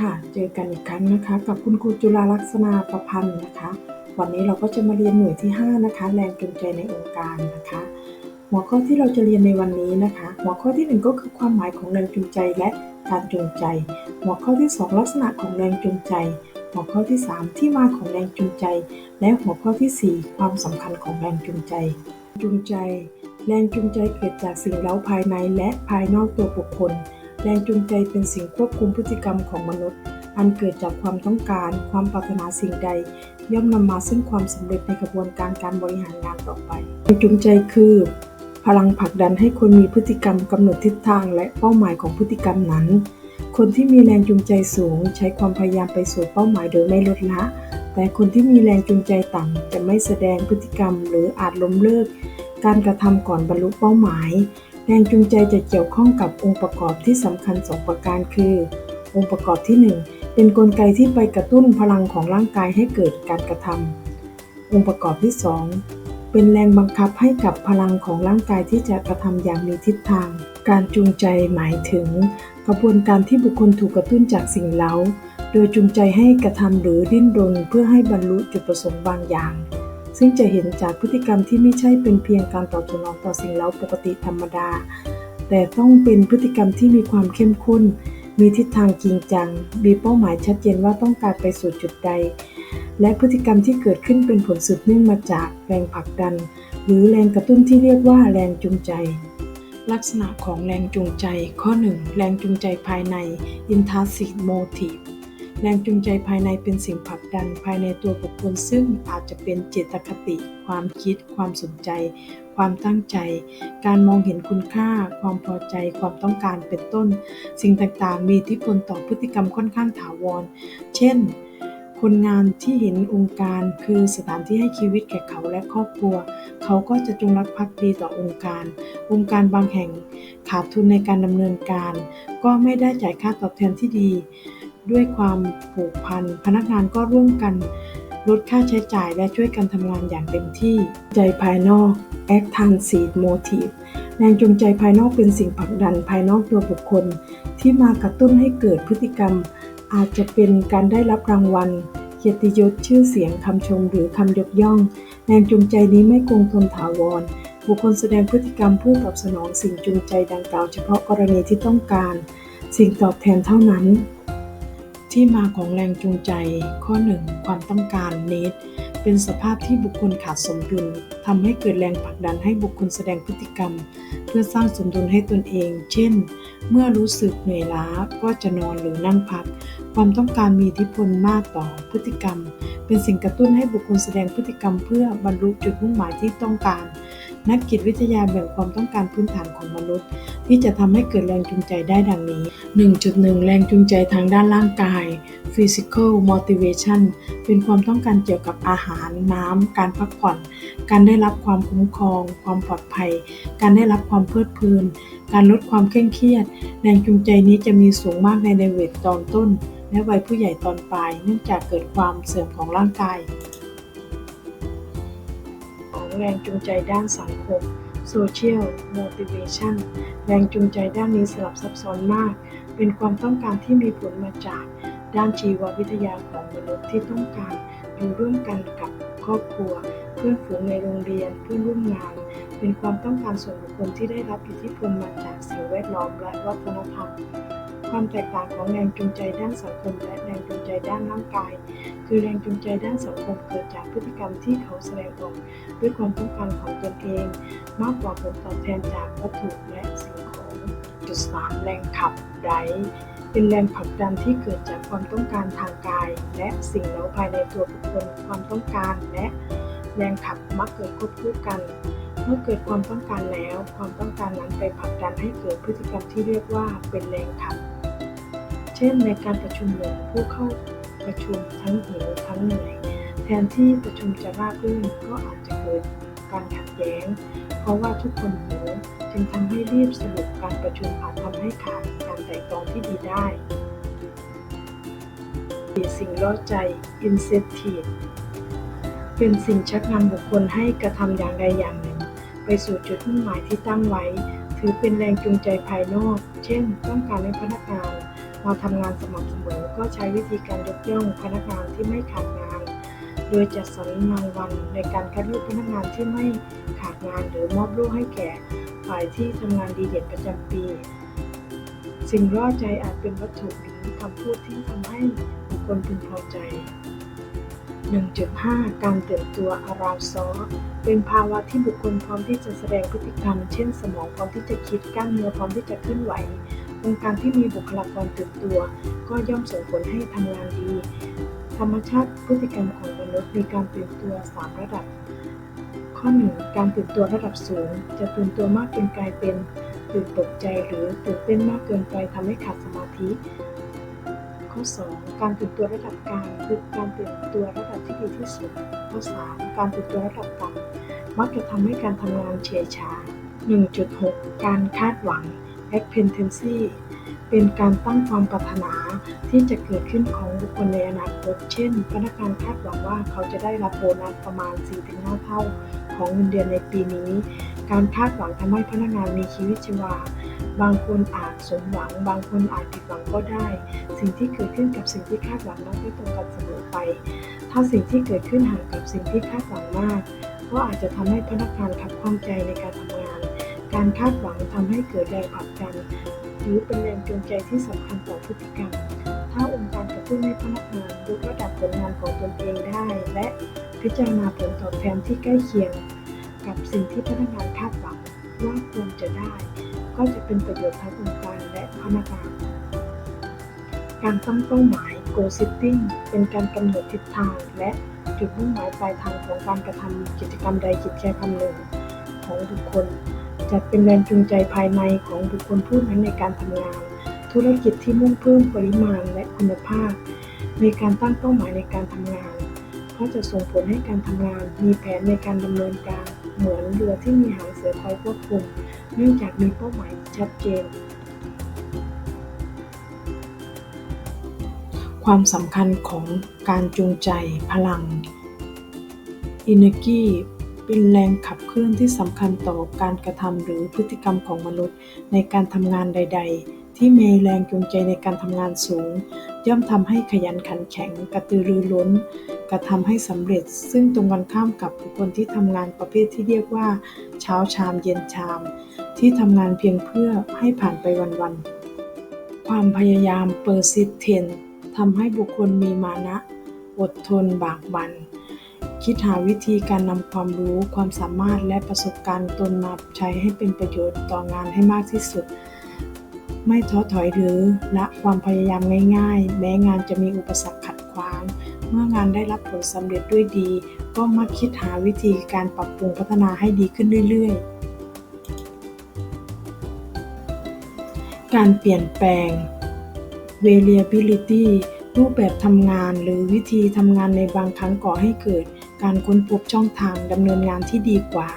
ค่ะ เจอกันอีกครั้งนะคะ กับคุณครูจุฬาลักษณะประพันธ์นะคะ วันนี้เราก็จะมาเรียนหน่วยที่ 5 นะคะ แรงจูงใจในองค์การนะคะ หัวข้อที่เราจะเรียนในวันนี้นะคะ หัวข้อที่ 1 ก็คือความหมายของแรงจูงใจและการจูงใจ หัวข้อที่ 2 ลักษณะของแรงจูงใจ หัวข้อที่ 3 ที่มาของแรงจูงใจ และหัวข้อที่ 4 ความสำคัญของแรงจูงใจ จูงใจ แรงจูงใจเกิดจากสิ่งเร้าภายในและภายนอกตัวบุคคล แรงจูงใจเป็นสิ่งควบคุมพฤติกรรมของมนุษย์ อันเกิดจากความต้องการ ความปรารถนาสิ่งใด ย่อมนำมาซึ่งความสำเร็จในกระบวนการการบริหารงานต่อไปแรงจูงใจคือ พลังผลักดันให้คนมีพฤติกรรมกำหนดทิศทางและเป้าหมายของพฤติกรรมนั้น คนที่มีแรงจูงใจสูง ใช้ความพยายามไปสู่เป้าหมายโดยไม่ลดละ แต่คนที่มีแรงจูงใจต่ำจะไม่แสดงพฤติกรรม หรืออาจล้มเลิก การกระทำก่อนบรรลุเป้าหมาย แรงจูงใจจะเกี่ยวข้องกับองค์ประกอบที่สำคัญสองประการคือ องค์ประกอบที่ 1 เป็นนกลไกที่ไปกระตุ้นพลังของร่างกายให้เกิดการกระทำองค์ประกอบที่ 2 เป็นแรงบังคับให้กับพลังของร่างกายที่จะกระทำอย่างมีทิศทาง การจูงใจหมายถึง กระบวนการที่บุคคลถูกกระตุ้นจากสิ่งเร้า โดยจูงใจให้กระทำหรือดิ้นรนเพื่อให้บรรลุจุดประสงค์บางอย่าง ซึ่งจะเห็นจากพฤติกรรมที่ไม่ใช่เป็นเพียงการตอบสนองต่อสิ่งเร้าปกติธรรมดา แต่ต้องเป็นพฤติกรรมที่มีความเข้มข้น มีทิศทางจริงจัง มีเป้าหมายชัดเจนว่าต้องการไปสู่จุดใด และพฤติกรรมที่เกิดขึ้นเป็นผลสืบเนื่องมาจากแรงผลักดัน หรือแรงกระตุ้นที่เรียกว่าแรงจูงใจลักษณะของแรงจูงใจข้อ 1 แรงจูงใจภายใน intrinsic motive แรงจูงใจภายในเป็นสิ่งผลักดันภายในตัวบุคคล ซึ่งอาจจะเป็นเจตคติ ความคิด ความสนใจ ความตั้งใจ การมองเห็นคุณค่า ความพอใจ ความต้องการเป็นต้น สิ่งต่างๆ มีอิทธิพลต่อพฤติกรรมค่อนข้างถาวร เช่น คนงานที่เห็นองค์การคือสถานที่ให้ชีวิตแก่เขาและครอบครัว เขาก็จะจงรักภักดีต่อองค์การ องค์การบางแห่งขาดทุนในการดำเนินการ ก็ไม่ได้จ่ายค่าตอบแทนที่ดี ด้วยความผูกพัน พนักงานก็ร่วมกันลดค่าใช้จ่ายและช่วยกันทำงานอย่างเต็มที่ ใจภายนอก extrinsic motive แรงจูงใจภายนอกเป็นสิ่งผลักดันภายนอกตัวบุคคล ที่มากระตุ้นให้เกิดพฤติกรรม อาจจะเป็นการได้รับรางวัล เกียรติยศชื่อเสียงคำชมหรือคำยกย่อง แรงจูงใจนี้ไม่คงทนถาวร บุคคลแสดงพฤติกรรมเพื่อตอบสนองสิ่งจูงใจดังกล่าวเฉพาะกรณีที่ต้องการ สิ่งตอบแทนเท่านั้น ที่มาของแรงจูงใจ ข้อ 1 ความต้องการ need เป็นสภาพที่บุคคลขาดสมดุลทำให้เกิดแรงผลักดันให้บุคคลแสดงพฤติกรรม เพื่อสร้างสมดุลให้ตนเอง เช่น เมื่อรู้สึกเหนื่อยล้าก็จะนอนหรือนั่งพัก ความต้องการมีอิทธิพลมากต่อพฤติกรรม เป็นสิ่งกระตุ้นให้บุคคลแสดงพฤติกรรม เพื่อบรรลุจุดมุ่งหมายที่ต้องการ นักจิตวิทยาแบ่งความต้องการพื้นฐานของมนุษย์ ที่จะทำให้เกิดแรงจูงใจได้ดังนี้ 1.1 แรงจูงใจทางด้านร่างกาย physical motivation เป็นความต้องการเกี่ยวกับอาหาร น้ำการพักผ่อน การได้รับความคุ้มครอง ความปลอดภัย การได้รับความเพลิดเพลิน การลดความเคร่งเครียด แรงจูงใจนี้จะมีสูงมากในเด็กตอนต้นและวัยผู้ใหญ่ตอนปลาย เนื่องจากเกิดความเสื่อมของร่างกาย แรงจูงใจด้านสังคม social motivation แรงจูงใจด้านนี้สลับซับซ้อนมาก เป็นความต้องการที่มีผลมาจากด้านชีววิทยาของมนุษย์ที่ต้องการอยู่ร่วมกันกับครอบครัว เพื่อนฝูงในโรงเรียนเพื่อนร่วมงาน เป็นความต้องการส่วนบุคคลที่ได้รับอิทธิพลมาจากสิ่งแวดล้อมและวัฒนธรรม ความแตกต่างของแรงจูงใจด้านสังคม และแรงจูงใจด้านร่างกาย คือแรงจูงใจด้านสังคมเกิดจากพฤติกรรมที่เขาแสดงออกด้วยความต้องการของตนเอง มากกว่าผลตอบแทนจากวัตถุและสิ่งของจุดสามแรงขับไดเป็นแรงผลักดันที่เกิดจากความต้องการทางกาย และสิ่งเร้าภายในตัวบุคคลความต้องการ และแรงขับมักเกิดควบคู่กันเมื่อเกิดความต้องการแล้ว ความต้องการนั้นไปผลักดันให้เกิดพฤติกรรมที่เรียกว่าเป็นแรงขับ เช่น ในการประชุมหมู่ผู้เข้าประชุมทั้งหิวทั้งเหนื่อยแทนที่ประชุมจะราบรื่นก็อาจจะเกิดการขัดแย้ง เพราะว่าทุกคนหิวจึงทำให้รีบสรุปการประชุมอาจทำให้ขาดการไต่ตรองที่ดีได้สิ่งล่อใจ incentive เป็นสิ่งชักนำบุคคลให้กระทำอย่างใดอย่างหนึ่ง ไปสู่จุดมุ่งหมายที่ตั้งไว้ ถือเป็นแรงจูงใจภายนอก เช่น ต้องการให้พนักงาน มาทำงานสม่ำเสมอก็ใช้วิธีการยกย่องพนักงานที่ไม่ขาดงาน โดยจัดสรรรางวัลในการคัดเลือกพนักงานที่ไม่ขาดงานหรือมอบโล่ให้แก่ฝ่ายที่ทำงานดีเด่นประจำปี สิ่งร่อใจอาจเป็นวัตถุหรือคำพูดที่ทำให้บุคคลพึงพอใจ 1.5 การเตื่นตัว around thought เป็นภาวะที่บุคคลพร้อมที่จะแสดงพฤติกรรม เช่น สมองพร้อมที่จะคิดกล้ามเนื้อพร้อมที่จะเคลื่อนไหว องค์การที่มีบุคลากรตื่นตัว ก็ย่อมส่งผลให้ทำงานดี ธรรมชาติพฤติกรรมของมนุษย์มีการตื่นตัว 3 ระดับ ข้อ 1 การตื่นตัวระดับสูง จะตื่นตัวมากจนกลายเป็นตื่นตกใจหรือตื่นเต้นมากเกินไปทำให้ขาดสมาธิ ข้อ 2 การตื่นตัวระดับกลางคือการตื่นตัวระดับที่ดีที่สุด ข้อ 3 การตื่นตัวระดับต่ำมักจะทำให้การทำงานเฉยชา1.6 การคาดหวัง expectancy เป็นการตั้งความปรารถนาที่จะเกิดขึ้นของบุคคลในอนาคต เช่น พนักงานคาดหวังว่าเขาจะได้รับโบนัสประมาณ 4-5 เท่าของเงินเดือนในปีนี้ การคาดหวังทำให้พนักงานมีชีวิตชีวา บางคนอาจสมหวัง บางคนอาจผิดหวังก็ได้ สิ่งที่เกิดขึ้นกับสิ่งที่คาดหวังนั้นไม่ตรงกันเสมอไป ถ้าสิ่งที่เกิดขึ้นห่างกับสิ่งที่คาดหวังมาก ก็อาจจะทำให้พนักงานขัดข้องใจในการทำ การคาดหวังทำให้เกิดแรงผลักดัน หรือเป็นแรงจูงใจที่สำคัญต่อพฤติกรรม ถ้าองค์การกระตุ้นให้พนักงานยกระดับผลงานของตนเองได้ และพิจารณาผลตอบแทนที่ใกล้เคียง กับสิ่งที่พนักงานคาดหวังว่าควรจะได้ ก็จะเป็นประโยชน์ทั้งองค์การและพนักงานการตั้งเป้าหมาย goal setting เป็นการกำหนดทิศทาง และจุดมุ่งหมายปลายทางของการกระทำกิจกรรมใดกิจกรรมหนึ่งของบุคคล จะเป็นแรงจูงใจภายในของบุคคลผู้นั้นในการทำงาน ธุรกิจที่มุ่งเพิ่มปริมาณและคุณภาพในการตั้งเป้าหมายในการทำงาน เพราะจะส่งผลให้การทำงาน มีแผนในการดำเนินการ เหมือนเรือที่มีหางเสือคอยควบคุม เนื่องจากมีเป้าหมายชัดเจน ความสำคัญของการจูงใจพลัง Energy เป็นแรงขับเคลื่อนที่สำคัญต่อการกระทำหรือพฤติกรรมของมนุษย์ในการทำงานใด ๆ ที่มีแรงจูงใจในการทำงานสูง ย่อมทำให้ขยันขันแข็ง กระตือรือร้น กระทำให้สำเร็จ ซึ่งตรงกันข้ามกับบุคคลที่ทำงานประเภทที่เรียกว่า เช้าชามเย็นชาม ที่ทำงานเพียงเพื่อให้ผ่านไปวันๆความพยายาม persistent ทำให้บุคคลมีมานะ อดทนบากบัน่น คิดหาวิธีการนำความรู้ ความสามารถและประสบการณ์ตนมาใช้ให้เป็นประโยชน์ต่องานให้มากที่สุด ไม่ท้อถอยหรือละความพยายามง่ายๆ แม้งานจะมีอุปสรรคขัดขวาง เมื่องานได้รับผลสำเร็จด้วยดี ก็มักคิดหาวิธีการปรับปรุงพัฒนาให้ดีขึ้นเรื่อยๆ การเปลี่ยนแปลง variability รูปแบบทำงานหรือวิธีทำงานในบางครั้งก่อให้เกิด การค้นพบช่องทางดำเนินงานที่ดีกว่า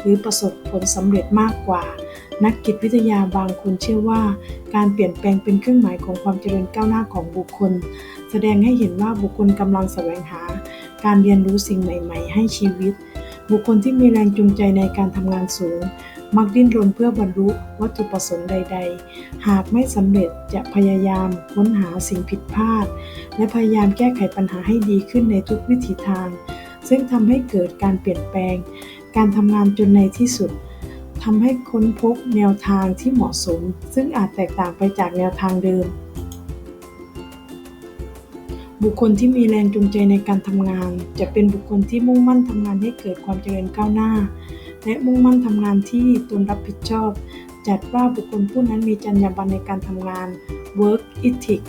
หรือประสบผลสำเร็จมากกว่า นักจิตวิทยาบางคนเชื่อว่า การเปลี่ยนแปลงเป็นเครื่องหมายของความเจริญก้าวหน้าของบุคคล แสดงให้เห็นว่าบุคคลกำลังแสวงหา การเรียนรู้สิ่งใหม่ ๆ ให้ชีวิต บุคคลที่มีแรงจูงใจในการทำงานสูง มักดิ้นรนเพื่อบรรลุวัตถุประสงค์ใด ๆ หากไม่สำเร็จจะพยายามค้นหาสิ่งผิดพลาด และพยายามแก้ไขปัญหาให้ดีขึ้นในทุกวิถีทาง ซึ่งทำให้เกิดการเปลี่ยนแปลง การทำงานจนในที่สุดทำให้ค้นพบแนวทางที่เหมาะสม ซึ่งอาจแตกต่างไปจากแนวทางเดิม บุคคลที่มีแรงจูงใจในการทำงาน จะเป็นบุคคลที่มุ่งมั่นทำงานให้เกิดความเจริญก้าวหน้า และมุ่งมั่นทำงานที่ตนรับผิดชอบ จัดว่าบุคคลผู้นั้นมีจรรยาบรรณในการทำงาน work ethic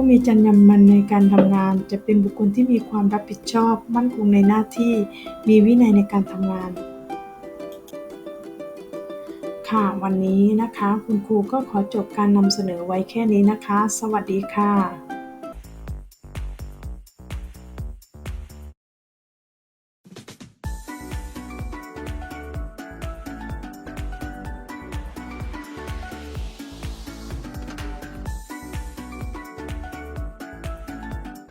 ผู้มีจรรยาบรรณในการทำงาน จะเป็นบุคคลที่มีความรับผิดชอบ มั่นคงในหน้าที่ มีวินัยในการทำงาน ค่ะ วันนี้นะคะ คุณครูก็ขอจบการนำเสนอไว้แค่นี้นะคะ สวัสดีค่ะ